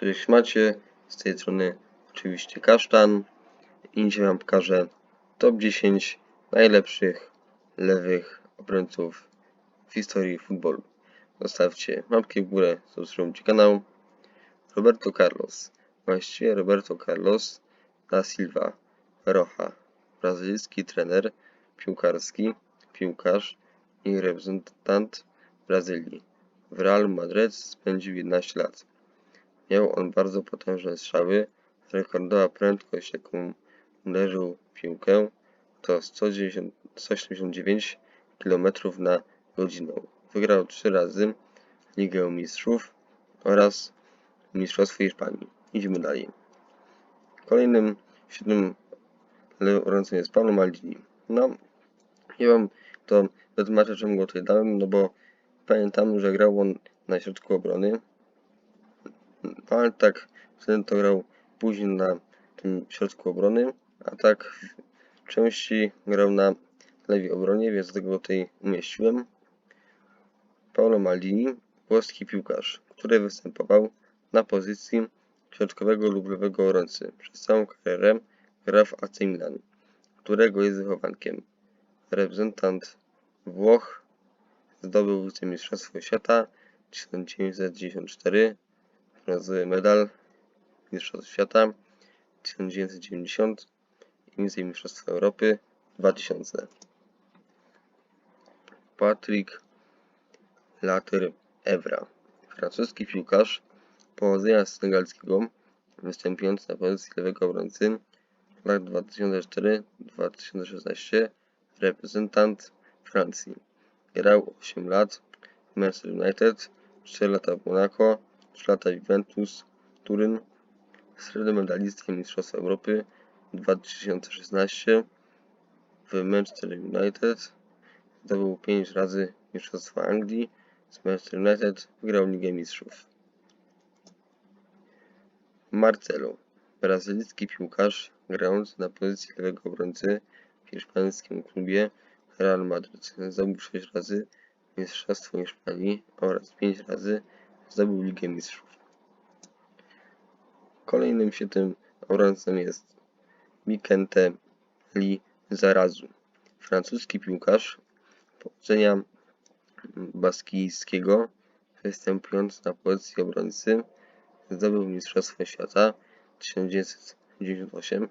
Cześć macie, z tej strony oczywiście Kasztan i dzisiaj wam pokażę top 10 najlepszych lewych obrońców w historii futbolu. Zostawcie łapkę w górę, subskrybujcie kanał. Roberto Carlos, właściwie Roberto Carlos da Silva Rocha, brazylijski trener piłkarski, piłkarz i reprezentant Brazylii. W Real Madrid spędził 11 lat. Miał on bardzo potężne strzały, rekordowa prędkość jaką uderzył piłkę to 190 179 km na godzinę. Wygrał trzy razy Ligę Mistrzów oraz Mistrzostwo Hiszpanii. Idziemy dalej. Kolejnym świetnym obrońcą jest Paolo Maldini. No, nie wam to wytłumaczę czemu go tutaj dałem, no bo pamiętam, że grał on na środku obrony, ale tak to grał później na tym środku obrony, a tak w części grał na lewej obronie, więc dlatego go tutaj umieściłem. Paolo Maldini, włoski piłkarz, który występował na pozycji środkowego lub lewego obrońcy. Przez całą karierę gra w AC Milan, którego jest wychowankiem. Reprezentant Włoch zdobył wicemistrzostwo świata 1994 brązowy medal Mistrzostw Świata 1990 i Mistrzostwa Europy 2000. Patrick Later Evra, francuski piłkarz pochodzenia senegalskiego, występujący na pozycji lewego obrońcy lat 2004-2016, reprezentant Francji. Grał 8 lat w Manchester United, 4 lata w Monaco, 3 lata Juventus, Turyn, srebrny medalista Mistrzostwa Europy 2016 w Manchester United, zdobył 5 razy Mistrzostwa Anglii, z Manchester United wygrał Ligę Mistrzów. Marcelo, brazylijski piłkarz grający na pozycji lewego obrońcy w hiszpańskim klubie Real Madrid. Zdobył 6 razy Mistrzostwo Hiszpanii oraz 5 razy zdobył Ligę Mistrzów. Kolejnym świetnym obrońcą jest Mikente Li Zarazu, francuski piłkarz pochodzenia baskijskiego, występujący na pozycji obrońcy, zdobył Mistrzostwo Świata 1998,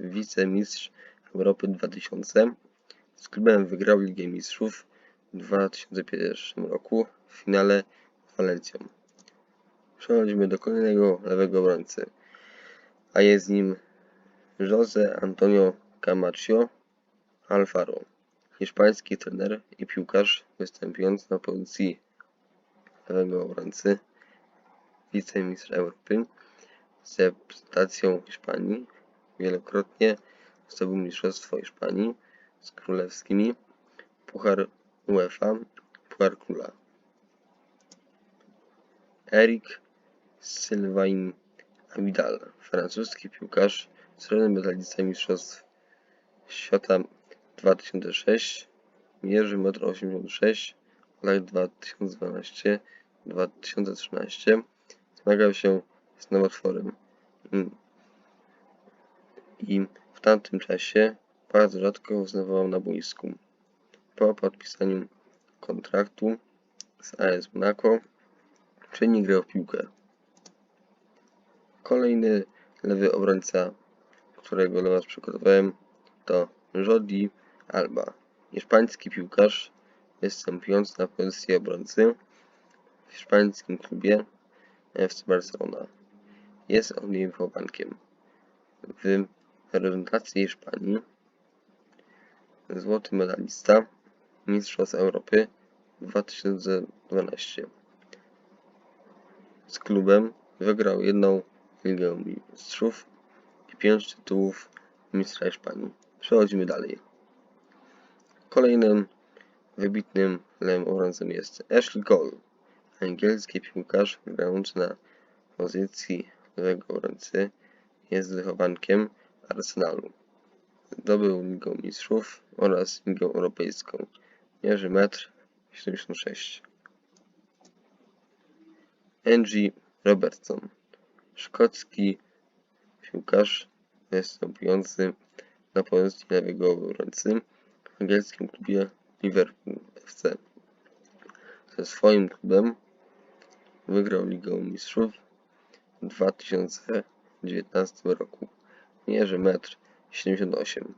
wicemistrz Europy 2000. Z klubem wygrał Ligę Mistrzów w 2001 roku w finale Walencją. Przechodzimy do kolejnego lewego obrońcy, a jest nim José Antonio Camacho Alfaro, hiszpański trener i piłkarz występujący na pozycji lewego obrońcy, wicemistrz Europy z reprezentacją Hiszpanii. Wielokrotnie zdobył Mistrzostwo Hiszpanii z królewskimi, Puchar UEFA, Puchar Króla. Eric Sylvain Abidal, francuski piłkarz, srebrny medalista Mistrzostw Świata 2006, mierzy 1,86 m, lat 2012-2013. Zmagał się z nowotworem i, i w tamtym czasie bardzo rzadko występował na boisku. Po podpisaniu kontraktu z AS Monaco Czyni grał w piłkę. Kolejny lewy obrońca, którego dla Was przygotowałem, to Jordi Alba, hiszpański piłkarz występujący na pozycji obrońcy w hiszpańskim klubie FC Barcelona. Jest on jej wychowankiem. W reprezentacji Hiszpanii złoty medalista Mistrzostw Europy 2012 z klubem wygrał jedną Ligę Mistrzów i pięć tytułów Mistrza Hiszpanii. Przechodzimy dalej. Kolejnym wybitnym lewym obrońcą jest Ashley Cole, angielski piłkarz grający na pozycji lewego obrońcy. Jest wychowankiem Arsenalu. Zdobył Ligę Mistrzów oraz Ligę Europejską. Mierzy 1,76 m. Angie Robertson. Szkocki piłkarz występujący na pozycji lewego obrońcy w angielskim klubie Liverpool FC. Ze swoim klubem wygrał Ligę Mistrzów w 2019 roku. Mierzy 1,78 m.